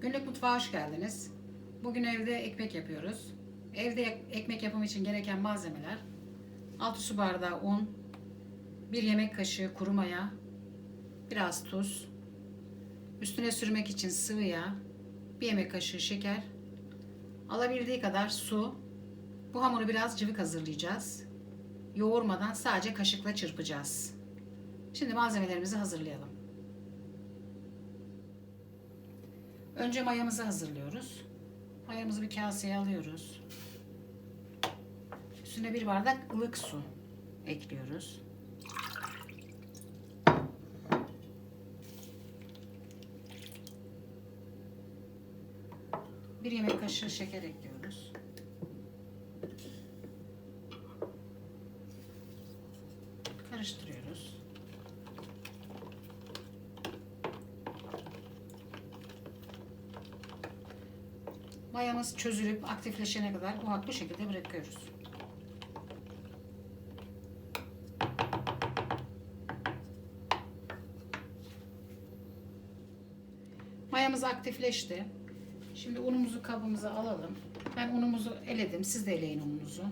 Günlük mutfağa hoş geldiniz. Bugün evde ekmek yapıyoruz. Evde ek- ekmek yapımı için gereken malzemeler 6 su bardağı un, 1 yemek kaşığı kuru maya, biraz tuz, üstüne sürmek için sıvı yağ, 1 yemek kaşığı şeker, alabildiği kadar su. Bu hamuru biraz cıvık hazırlayacağız. Yoğurmadan sadece kaşıkla çırpacağız. Şimdi malzemelerimizi hazırlayalım. Önce mayamızı hazırlıyoruz. Mayamızı bir kaseye alıyoruz. Üstüne bir bardak ılık su ekliyoruz. Bir yemek kaşığı şeker ekliyoruz. Karıştırıyoruz. Mayamız çözülüp aktifleşene kadar bu, bu şekilde bırakıyoruz. Mayamız aktifleşti. Şimdi unumuzu kabımıza alalım. Ben unumuzu eledim. Siz de eleyin ununuzu.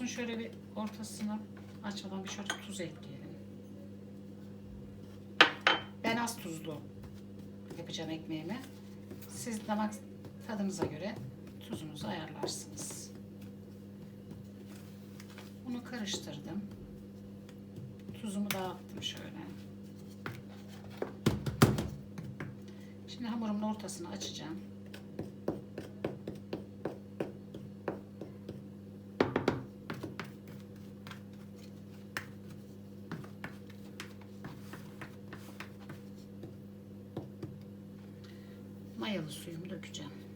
Unumuzun şöyle bir ortasına açmadan bir şöyle tuz ekleyelim. Ben az tuzlu yapacağım ekmeğimi. Siz damak tadınıza göre tuzunuzu ayarlarsınız. Bunu karıştırdım. Tuzumu dağıttım şöyle. Şimdi hamurumun ortasını açacağım. Mayalı suyumu dökeceğim.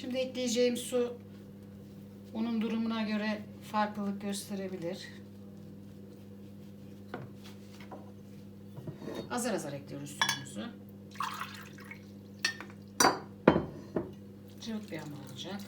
Şimdi ekleyeceğim su onun durumuna göre farklılık gösterebilir. Azar azar ekliyoruz suyumuzu. Cıvık bir hamur olacak.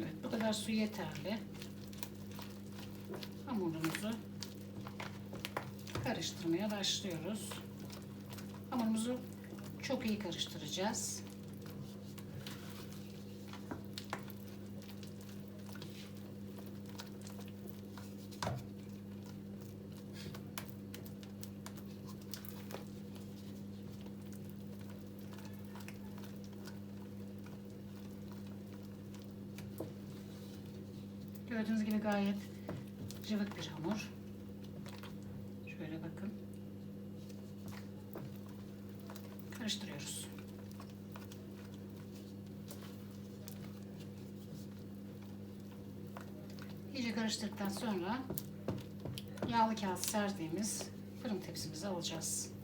Evet, bu kadar su yeterli. Hamurumuzu karıştırmaya başlıyoruz. Hamurumuzu çok iyi karıştıracağız. Gördüğünüz gibi gayet cıvık bir hamur. Şöyle bakın. Karıştırıyoruz. İyice karıştırdıktan sonra yağlı kağıt serdiğimiz fırın tepsimize alacağız.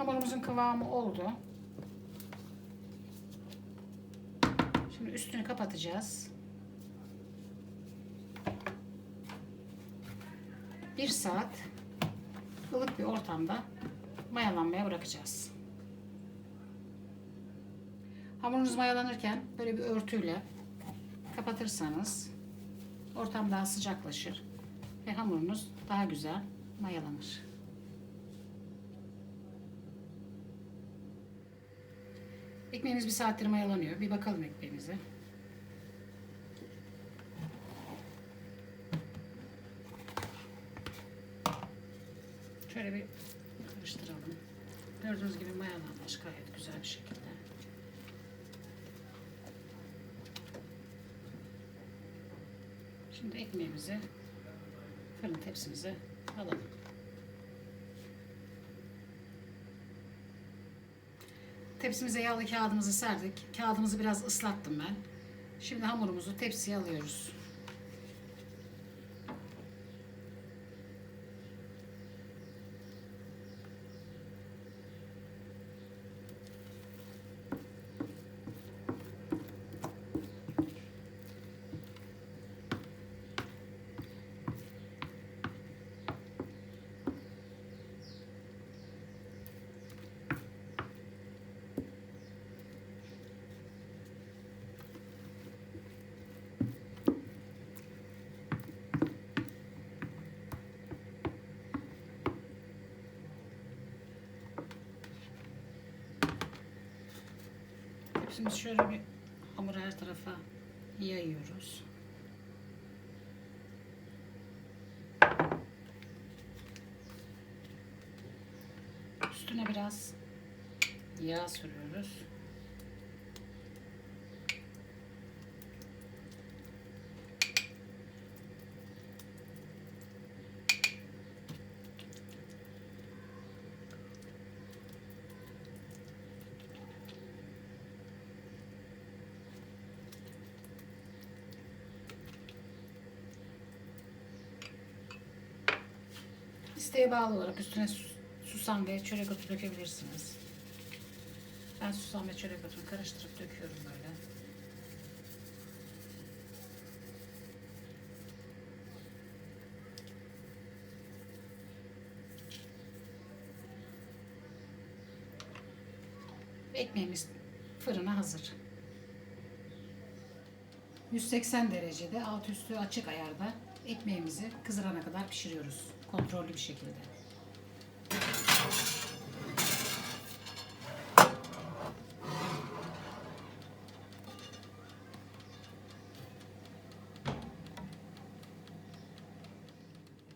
Hamurumuzun kıvamı oldu. Şimdi üstünü kapatacağız. Bir saat ılık bir ortamda mayalanmaya bırakacağız. Hamurunuz mayalanırken böyle bir örtüyle kapatırsanız ortam daha sıcaklaşır ve hamurunuz daha güzel mayalanır. Ekmeğimiz bir saattir mayalanıyor. Bir bakalım ekmeğimize. Şöyle bir karıştıralım. Gördüğünüz gibi mayalanmış gayet güzel bir şekilde. Şimdi ekmeğimizi fırın tepsimize alalım. Tepsimize yağlı kağıdımızı serdik. Kağıdımızı biraz ıslattım ben. Şimdi hamurumuzu tepsiye alıyoruz. Tepsimizi şöyle bir hamuru her tarafa yayıyoruz. Üstüne biraz yağ sürüyoruz. İsteğe bağlı olarak üstüne sus- susam ve çörek otu dökebilirsiniz. Ben susam ve çörek otunu karıştırıp döküyorum böyle. Ekmeğimiz fırına hazır. 180 derecede alt üstü açık ayarda ekmeğimizi kızarana kadar pişiriyoruz. Kontrollü bir şekilde.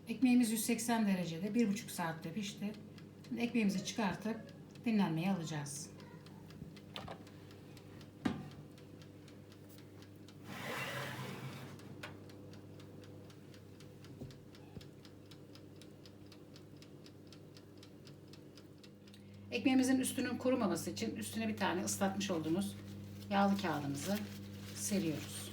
Ekmeğimiz 180 derecede 1,5 saatte pişti. Ekmeğimizi çıkartıp dinlenmeye alacağız. Ekmeğimizin üstünün kurumaması için üstüne bir tane ıslatmış olduğumuz yağlı kağıdımızı seriyoruz.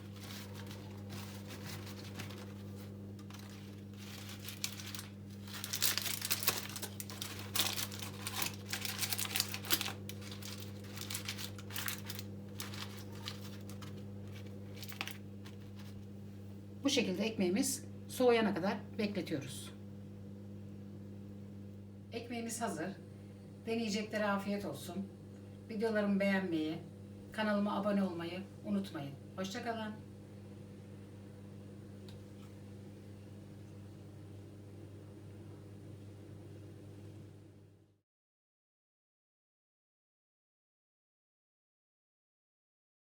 Bu şekilde ekmeğimiz soğuyana kadar bekletiyoruz. Ekmeğimiz hazır. Deneyeceklere afiyet olsun. Videolarımı beğenmeyi, kanalıma abone olmayı unutmayın. Hoşçakalın.